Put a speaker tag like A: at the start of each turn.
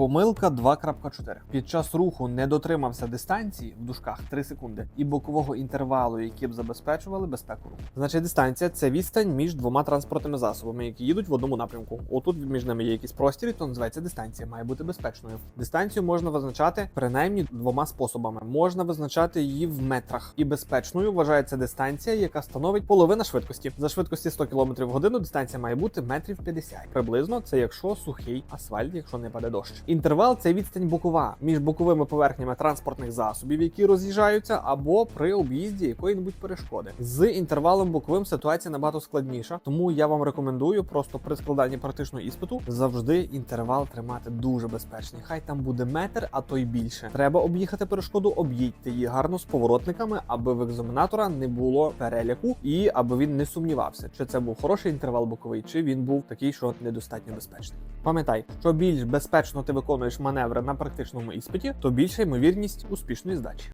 A: Помилка 2.4. Під час руху не дотримався дистанції в дужках 3 секунди і бокового інтервалу, які б забезпечували безпеку руху. Значить, дистанція це відстань між двома транспортними засобами, які їдуть в одному напрямку. Отут між ними є якийсь простір, то називається дистанція. Має бути безпечною. Дистанцію можна визначати принаймні двома способами. Можна визначати її в метрах, і безпечною вважається дистанція, яка становить половина швидкості. За швидкості 100 км в годину дистанція має бути метрів 50. Приблизно це якщо сухий асфальт, якщо не паде дощ. Інтервал це відстань бокова між боковими поверхнями транспортних засобів, які роз'їжджаються, або при об'їзді якої-небудь перешкоди. З інтервалом боковим ситуація набагато складніша, тому я вам рекомендую просто при складанні практичного іспиту завжди інтервал тримати дуже безпечний. Хай там буде метр, а то й більше. Треба об'їхати перешкоду, об'їдьте її гарно з поворотниками, аби в екзаменатора не було переляку і аби він не сумнівався, чи це був хороший інтервал боковий, чи він був такий, що недостатньо безпечний. Пам'ятай, що більш безпечно ти виконуєш маневри на практичному іспиті, то більша ймовірність успішної здачі.